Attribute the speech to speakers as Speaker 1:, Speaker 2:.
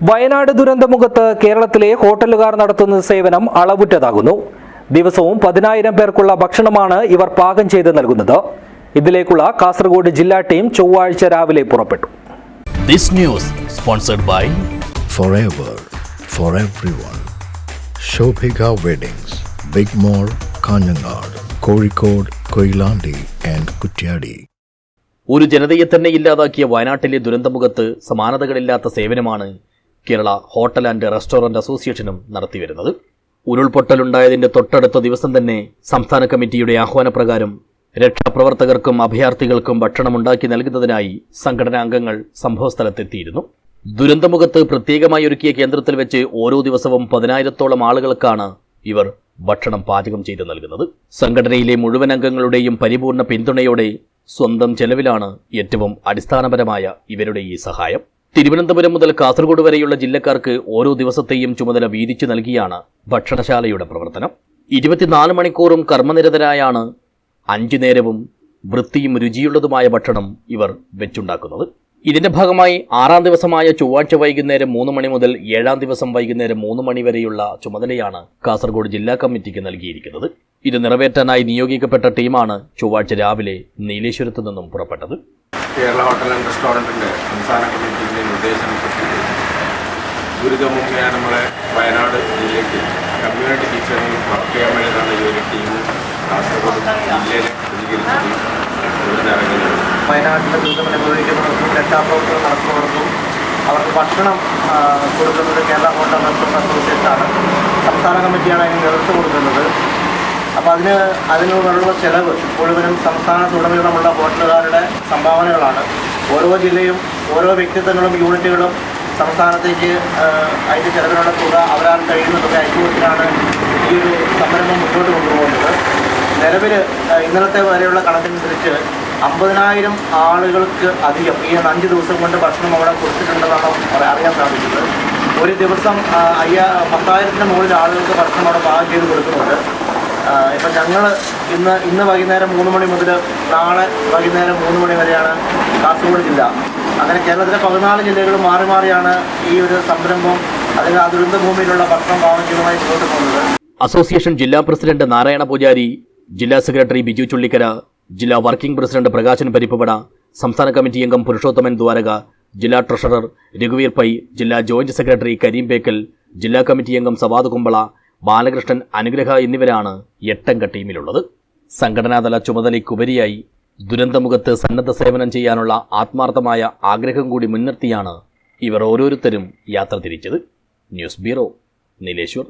Speaker 1: വയനാട് ദുരന്തമുഖത്ത് കേരളത്തിലെ ഹോട്ടലുകാർ നടത്തുന്ന സേവനം അളവുറ്റതാകുന്നു ദിവസവും പതിനായിരം പേർക്കുള്ള ഭക്ഷണമാണ് ഇവർ പാകം ചെയ്ത് നൽകുന്നത് ഇതിലേക്കുള്ള കാസർഗോഡ് ജില്ലാ ടീം ചൊവ്വാഴ്ച രാവിലെ പുറപ്പെട്ടു
Speaker 2: This news sponsored by
Speaker 3: forever for everyone. Shobhika Weddings, Big Mall, Kanyanad, Kozhikode, Koilandi and Kutyadi.
Speaker 2: ഒരു ജനതയെ തന്നെ ഇല്ലാതാക്കിയ വയനാട്ടിലെ ദുരന്തമുഖത്ത് സമാനതകളില്ലാത്ത സേവനമാണ് കേരള ഹോട്ടൽ ആൻഡ് റെസ്റ്റോറന്റ് അസോസിയേഷനും നടത്തിവരുന്നത്. ഉരുൾപൊട്ടലുണ്ടായതിന്റെ തൊട്ടടുത്ത ദിവസം തന്നെ സംസ്ഥാന കമ്മിറ്റിയുടെ ആഹ്വാനപ്രകാരം രക്ഷാപ്രവർത്തകർക്കും അഭയാർത്ഥികൾക്കും ഭക്ഷണമുണ്ടാക്കി നൽകുന്നതിനായി സംഘടനാ അംഗങ്ങൾ സംഭവസ്ഥലത്തെത്തിയിരുന്നു ദുരന്തമുഖത്ത് പ്രത്യേകമായി ഒരുക്കിയ കേന്ദ്രത്തിൽ വെച്ച് ഓരോ ദിവസവും പതിനായിരത്തോളം ആളുകൾക്കാണ് ഇവർ ഭക്ഷണം പാചകം ചെയ്ത് നൽകുന്നത്. സംഘടനയിലെ മുഴുവൻ അംഗങ്ങളുടെയും പരിപൂർണ പിന്തുണയോടെ സ്വന്തം ചെലവിലാണ് ഏറ്റവും അടിസ്ഥാനപരമായ ഇവരുടെ ഈ സഹായം. തിരുവനന്തപുരം മുതൽ കാസർഗോഡ് വരെയുള്ള ജില്ലക്കാർക്ക് ഓരോ ദിവസത്തെയും ചുമതല വീതിച്ചു നൽകിയാണ് ഭക്ഷണശാലയുടെ പ്രവർത്തനം. ഇരുപത്തിനാല് മണിക്കൂറും കർമ്മനിരതരായാണ് അഞ്ചു നേരവും വൃത്തിയും രുചിയുള്ളതുമായ ഭക്ഷണം ഇവർ വെച്ചുണ്ടാക്കുന്നത്. ഇതിന്റെ ഭാഗമായി ആറാം ദിവസമായ ചൊവ്വാഴ്ച വൈകുന്നേരം മൂന്ന് മണി മുതൽ ഏഴാം ദിവസം വൈകുന്നേരം മൂന്ന് മണി വരെയുള്ള ചുമതലയാണ് കാസർഗോഡ് ജില്ലാ കമ്മിറ്റിക്ക് നൽകിയിരിക്കുന്നത്. ഇത് നിറവേറ്റാനായി നിയോഗിക്കപ്പെട്ട ടീമാണ് ചൊവ്വാഴ്ച രാവിലെ നീലേശ്വരത്ത് നിന്നും പുറപ്പെട്ടത്.
Speaker 4: കേരള ഹോട്ടൽ ആൻഡ് റെസ്റ്റോറന്റിന്റെ സംസ്ഥാന കമ്മിറ്റിയുടെ നിർദ്ദേശമനുസരിച്ച് ദുരിതമുഖിയ നമ്മളെ വയനാട് ജില്ലയ്ക്ക് കമ്മ്യൂണിറ്റി കിച്ചണിൽ വർക്ക് ചെയ്യാൻ വേണ്ടിയിട്ടാണ് ഈ ഒരു ടീം കാസർഗോഡ് ജില്ലയിലെ സ്വീകരിച്ചത് ഇവിടുന്ന് ഇറങ്ങുന്നത്
Speaker 5: വയനാട്ടിലെ ദുരിതം അനുഭവിക്കുന്നവർക്കും രക്ഷാപ്രവർത്തനം നടത്തുന്നവർക്കും അവർക്ക് ഭക്ഷണം കൊടുക്കുന്നത് കേരള ഹോട്ടൽ റെസ്റ്റോറന്റ് അസോസിയേഷനാണ്. സംസ്ഥാന കമ്മിറ്റിയാണ് അതിന് നേതൃത്വം കൊടുക്കുന്നത്. അപ്പോൾ അതിന് അതിനുള്ള ചെലവ് മുഴുവനും സംസ്ഥാനത്തുടനീളമുള്ള ഹോട്ടലുകാരുടെ സംഭാവനകളാണ്. ഓരോ ജില്ലയും ഓരോ വ്യക്തിത്വങ്ങളും യൂണിറ്റുകളും സംസ്ഥാനത്തേക്ക് അതിന്റെ ചെലവിനുള്ള തുക അവരാൽ കഴിയുന്ന തുക ഈ ഒരു സംരംഭം മുന്നോട്ട് കൊണ്ടുപോകുന്നത്. നിലവിൽ ഇന്നലത്തെ വരെയുള്ള കണക്കനുസരിച്ച് അമ്പതിനായിരം ആളുകൾക്ക് അധികം ഈ അഞ്ച് ദിവസം കൊണ്ട് ഭക്ഷണം അവിടെ കൊടുത്തിട്ടുണ്ടെന്നാണ് അറിയാൻ- സാധിച്ചത് ഒരു ദിവസം അയ്യ പത്തായിരത്തിന് മുകളിൽ ആളുകൾക്ക് ഭക്ഷണം അവിടെ പാകം ചെയ്ത് കൊടുക്കുന്നുണ്ട്. ഇപ്പം ഞങ്ങൾ ഇന്ന് ഇന്ന് വൈകുന്നേരം മൂന്ന് മണി മുതൽ നാളെ വൈകുന്നേരം മൂന്ന് മണി വരെയാണ് കാസർഗോഡ് ജില്ല. അങ്ങനെ കേരളത്തിലെ പതിനാല് ജില്ലകൾ മാറി മാറിയാണ് ഈ ഒരു സംരംഭം അല്ലെങ്കിൽ ആ ദുരന്ത ഭൂമിയിലുള്ള ഭക്ഷണം വാങ്ങിക്കുന്നതായി മുന്നോട്ട് പോകുന്നത്.
Speaker 2: അസോസിയേഷൻ ജില്ലാ പ്രസിഡന്റ് നാരായണ പൂജാരി ജില്ലാ സെക്രട്ടറി ബിജു ചുള്ളിക്കര ജില്ലാ വർക്കിംഗ് പ്രസിഡന്റ് പ്രകാശൻ പരിപ്പുപട സംസ്ഥാന കമ്മിറ്റി അംഗം പുരുഷോത്തമൻ ദ്വാരക ജില്ലാ ട്രഷറർ രഘുവീർ പൈ ജില്ലാ ജോയിന്റ് സെക്രട്ടറി കരീം ബേക്കൽ ജില്ലാ കമ്മിറ്റി അംഗം സവാദ് കുമ്പള ബാലകൃഷ്ണൻ അനുഗ്രഹ എന്നിവരാണ് എട്ടംഗ ടീമിലുള്ളത്. സംഘടനാതല ചുമതലയ്ക്കുപരിയായി ദുരന്തമുഖത്ത് സന്നദ്ധ സേവനം ചെയ്യാനുള്ള ആത്മാർത്ഥമായ ആഗ്രഹം കൂടി മുൻനിർത്തിയാണ് ഇവർ ഓരോരുത്തരും യാത്ര തിരിച്ചത്. News bureau Nileshwar.